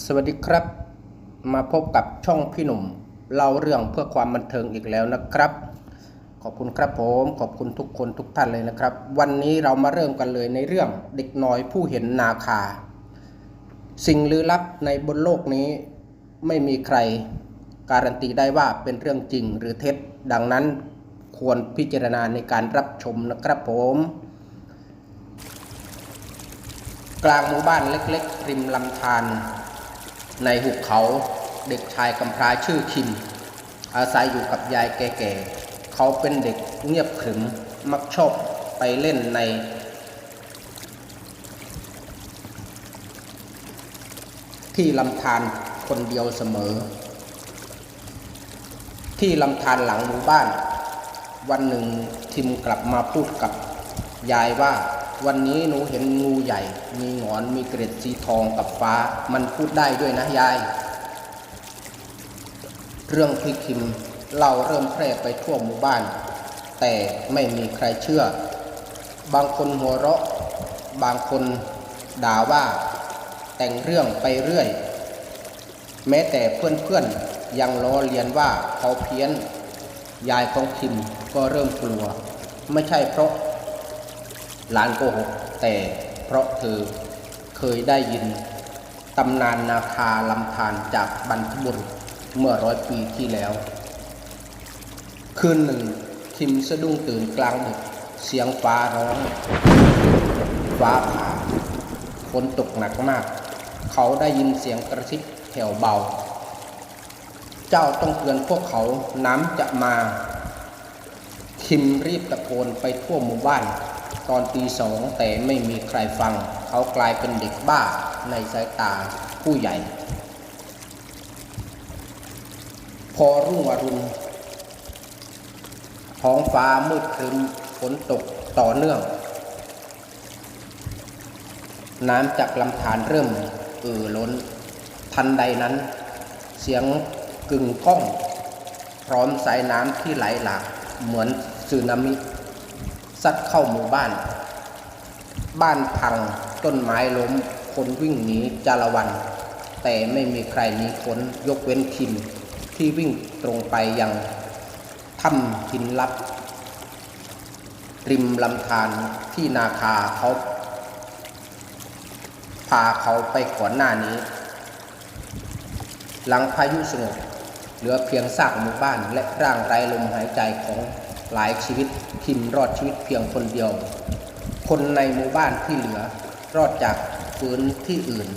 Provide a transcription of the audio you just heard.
สวัสดีครับ มาพบกับช่องพี่หนุ่มเล่าเรื่องเพื่อความบันเทิงอีกแล้วนะครับ ขอบคุณครับผมขอบคุณทุกคนทุกท่านเลยนะครับ วันนี้เรามาเริ่มกันเลยในเรื่องเด็กน้อยผู้เห็นนาคา สิ่งลึกลับในบนโลกนี้ ไม่มีใคร การันตีได้ว่าเป็นเรื่องจริงหรือเท็จ ดังนั้นควรพิจารณาในการรับชมนะครับผมกลางหมู่บ้านเล็กๆ ริมลำธาร ในหุบเขาเด็กชายกำพร้าชื่อคิม อาศัยอยู่กับยายแก่ๆ เขาเป็นเด็กเงียบขรึมมักชอบไปเล่นใน ที่ลำธารคนเดียวเสมอ ที่ลำธารหลังหมู่บ้าน วันหนึ่งทิมกลับมาพูดกับยายว่า วันนี้หนูเห็นงูใหญ่ มีหงอนมีเกร็ดสีทองกับฟ้า มันพูดได้ด้วยนะยาย เรื่องที่คิมเล่าเริ่มแพร่ไปทั่วหมู่บ้าน แต่ไม่มีใครเชื่อ บางคนหัวเราะ บางคนด่าว่า แต่งเรื่องไปเรื่อย แม้แต่เพื่อนๆยังล้อเลียนว่าเขาเพี้ยน ยายของคิมก็เริ่มกลัว ไม่ใช่เพราะ หลานโกหกแต่เพราะเธอเคยได้ยินตำนานนาคาลำธารจากบรรพบุรุษเมื่อร้อยปีที่แล้ว คืนหนึ่งคิมสะดุ้งตื่นกลางดึกเสียงฟ้าร้องฟ้าผ่าฝนตกหนักมาก เขาได้ยินเสียงกระซิบแถวเบา เจ้าต้องเตือนพวกเขาน้ำจะมา คิมรีบตะโกนไปทั่วหมู่บ้าน ตอนตีสองแต่ไม่มีใครฟัง เขากลายเป็นเด็กบ้าในสายตาผู้ใหญ่ พอรุ่งอรุณท้องฟ้ามืดครึ้มฝนตกต่อเนื่อง น้ำจากลำธารเริ่มเอ่อล้น ทันใดนั้น เสียงกึ่งก้อง พร้อมสายน้ำที่ไหลหลากเหมือนสึนามิ ซัดเข้าหมู่บ้าน บ้านพังต้นไม้ล้ม คนวิ่งหนีจาละวัน แต่ไม่มีใครหนีพ้นยกเว้นคิมที่วิ่งตรงไปยังถ้ำหินลับ ริมลำธารที่นาคาเขาพาเขาไปก่อนหน้านี้ หลังพายุสงบเหลือเพียงซากหมู่บ้านและร่างไร้ลมหายใจของ หลายชีวิตพิมรอดชีวิตเพียงคนเดียว คนในหมู่บ้านที่เหลือ รอดจากฟื้นที่อื่น